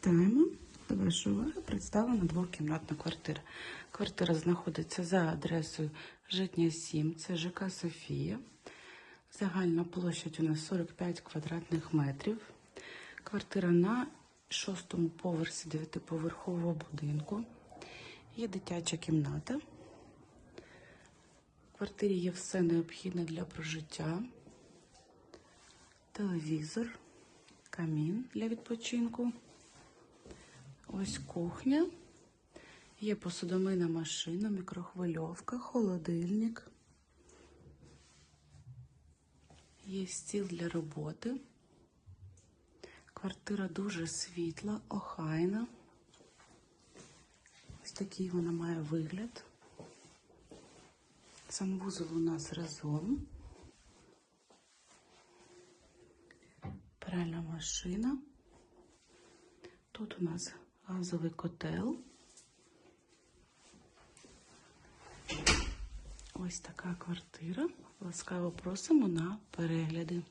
Вітаємо. До вашої представлена двокімнатна квартира. Квартира знаходиться за адресою Житня 7, це ЖК Софія. Загальна площадь у нас 45 квадратних метрів. Квартира на шостому поверсі дев'ятиповерхового будинку. Є дитяча кімната. В квартирі є все необхідне для прожиття. Телевізор, камін для відпочинку. Ось кухня. Є посудомийна машина, мікрохвильовка, холодильник. Є стіл для роботи. Квартира дуже світла, охайна. Ось такий вона має вигляд. Санвузол у нас разом. Пральна машина. Тут у нас газовий котел. Ось така квартира. Ласкаво просимо на перегляди.